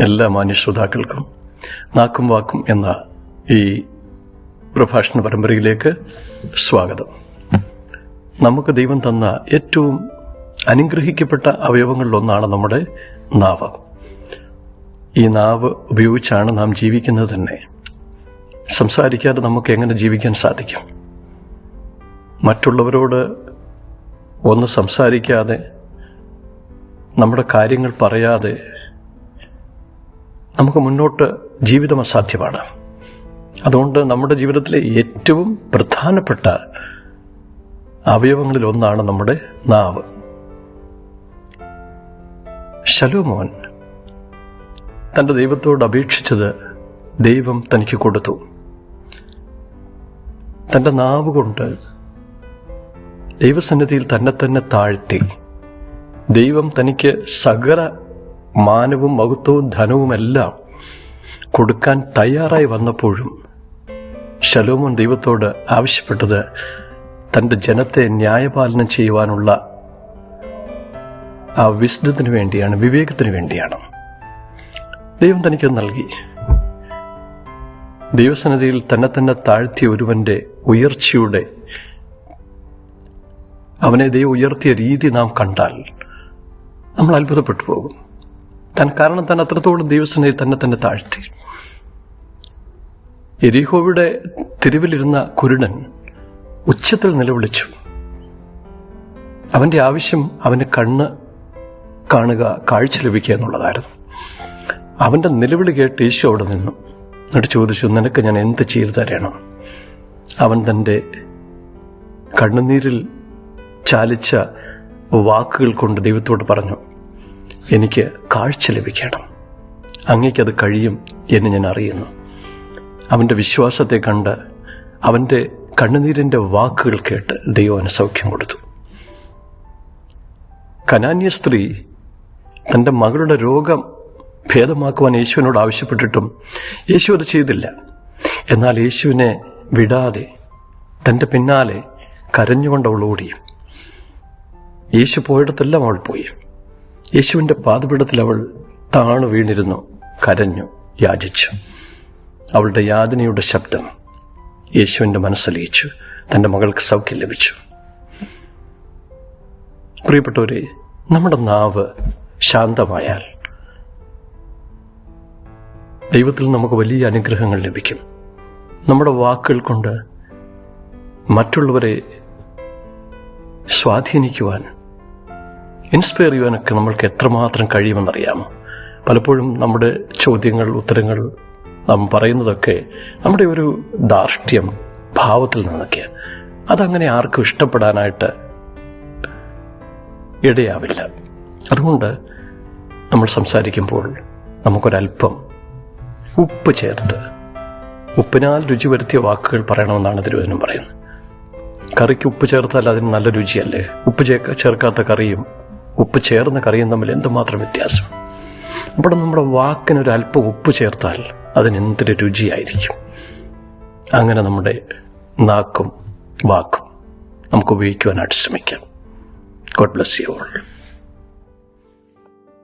എല്ലാ മാന്യശ്രോതാക്കൾക്കും നാക്കും വാക്കും എന്ന ഈ പ്രഭാഷണ പരമ്പരയിലേക്ക് സ്വാഗതം. നമുക്ക് ദൈവം തന്ന ഏറ്റവും അനുഗ്രഹിക്കപ്പെട്ട അവയവങ്ങളിലൊന്നാണ് നമ്മുടെ നാവ്. ഈ നാവ് ഉപയോഗിച്ചാണ് നാം ജീവിക്കുന്നത് തന്നെ. സംസാരിക്കാതെ നമുക്ക് എങ്ങനെ ജീവിക്കാൻ സാധിക്കും? മറ്റുള്ളവരോട് ഒന്ന് സംസാരിക്കാതെ നമ്മുടെ കാര്യങ്ങൾ പറയാതെ നമുക്ക് മുന്നോട്ട് ജീവിതം അസാധ്യമാണ്. അതുകൊണ്ട് നമ്മുടെ ജീവിതത്തിലെ ഏറ്റവും പ്രധാനപ്പെട്ട അവയവങ്ങളിൽ ഒന്നാണ് നമ്മുടെ നാവ്. ശലോമോൻ തന്റെ ദൈവത്തോട് അപേക്ഷിച്ചത് ദൈവം തനിക്ക് കൊടുത്തു. തന്റെ നാവ് കൊണ്ട് ദൈവസന്നിധിയിൽ തന്നെ തന്നെ താഴ്ത്തി. ദൈവം തനിക്ക് സകല മാനവും മഹത്വവും ധനവുമെല്ലാം കൊടുക്കാൻ തയ്യാറായി വന്നപ്പോഴും ശലോമോൻ ദൈവത്തോട് ആവശ്യപ്പെട്ടത് തന്റെ ജനത്തെ ന്യായപാലനം ചെയ്യുവാനുള്ള ആ വിശുദ്ധത്തിന് വേണ്ടിയാണ് വിവേകത്തിന് വേണ്ടിയാണ്. ദൈവം തനിക്ക് നൽകി. ദൈവസന്നിധിയിൽ തന്നെ തന്നെ താഴ്ത്തിയ ഒരുവന്റെ ഉയർച്ചയുടെ അവനെ ദൈവം ഉയർത്തിയ രീതി നാം കണ്ടാൽ നമ്മൾ അത്ഭുതപ്പെട്ടു പോകും. താൻ കാരണം താൻ അത്രത്തോളം ദൈവസന്നിധി തന്നെ തന്നെ താഴ്ത്തി. എരിഹോവിടെ തെരുവിലിരുന്ന കുരുടൻ ഉച്ചത്തിൽ നിലവിളിച്ചു. അവന്റെ ആവശ്യം അവന് കണ്ണ് കാണുക കാഴ്ച ലഭിക്കുക എന്നുള്ളതായിരുന്നു. അവന്റെ നിലവിളി കേട്ട് യേശു അവിടെ നിന്നു. എന്നിട്ട് ചോദിച്ചു നിനക്ക് ഞാൻ എന്ത് ചെയ്തു തരണം? അവൻ തന്റെ കണ്ണുനീരിൽ ചാലിച്ച വാക്കുകൾ കൊണ്ട് ദൈവത്തോട് പറഞ്ഞു എനിക്ക് കാഴ്ച ലഭിക്കണം. അങ്ങേക്കത് കഴിയും എന്ന് ഞാൻ അറിയുന്നു. അവന്റെ വിശ്വാസത്തെ കണ്ട് അവന്റെ കണ്ണുനീരിന്റെ വാക്കുകൾ കേട്ട് ദൈവം അവന് സൗഖ്യം കൊടുത്തു. കനാന്യ സ്ത്രീ തന്റെ മകളുടെ രോഗം ഭേദമാക്കുവാൻ യേശുവിനോട് ആവശ്യപ്പെട്ടിട്ടും യേശു അത് ചെയ്തില്ല. എന്നാൽ യേശുവിനെ വിടാതെ തന്റെ പിന്നാലെ കരഞ്ഞുകൊണ്ട് യേശു പോയിടത്തെല്ലാം അവൾ പോയി. യേശുവിന്റെ പാതപിടത്തിൽ അവൾ താണു വീണിരുന്നു കരഞ്ഞു യാചിച്ചു. അവളുടെ യാതനയുടെ ശബ്ദം യേശുവിന്റെ മനസ്സലിയിച്ചു തന്റെ മകൾക്ക് സൗഖ്യം ലഭിച്ചു. പ്രിയപ്പെട്ടവരെ നമ്മുടെ നാവ് ശാന്തമായാൽ ദൈവത്തിൽ നമുക്ക് വലിയ അനുഗ്രഹങ്ങൾ ലഭിക്കും. നമ്മുടെ വാക്കുകൾ കൊണ്ട് മറ്റുള്ളവരെ സ്വാധീനിക്കുവാൻ ഇൻസ്പയർ ചെയ്യുവാനൊക്കെ നമ്മൾക്ക് എത്രമാത്രം കഴിയുമെന്നറിയാമോ പലപ്പോഴും നമ്മുടെ ചോദ്യങ്ങൾ ഉത്തരങ്ങൾ നാം പറയുന്നതൊക്കെ നമ്മുടെ ഒരു ധാർഷ്ട്യം ഭാവത്തിൽ നിന്നൊക്കെ. അതങ്ങനെ ആർക്കും ഇഷ്ടപ്പെടാനായിട്ട് ഇടയാവില്ല. അതുകൊണ്ട് നമ്മൾ സംസാരിക്കുമ്പോൾ നമുക്കൊരല്പം ഉപ്പ് ചേർത്ത് ഉപ്പിനാൽ രുചി വരുത്തിയ വാക്കുകൾ പറയണമെന്നാണ് തിരുവചനം പറയുന്നത്. കറിക്ക് ഉപ്പ് ചേർത്താൽ അതിന് നല്ല രുചിയല്ലേ? ഉപ്പ് ചേർക്കാത്ത കറിയും ഉപ്പ് ചേർന്ന കറിയും തമ്മിൽ എന്തുമാത്രം വ്യത്യാസം? അവിടെ നമ്മുടെ വാക്കിനൊരു അല്പം ഉപ്പ് ചേർത്താൽ അതിന് എന്തൊരു രുചിയായിരിക്കും? അങ്ങനെ നമ്മുടെ നാക്കും വാക്കും നമുക്ക് ഉപയോഗിക്കുവാനായിട്ട് ശ്രമിക്കാം. God bless you all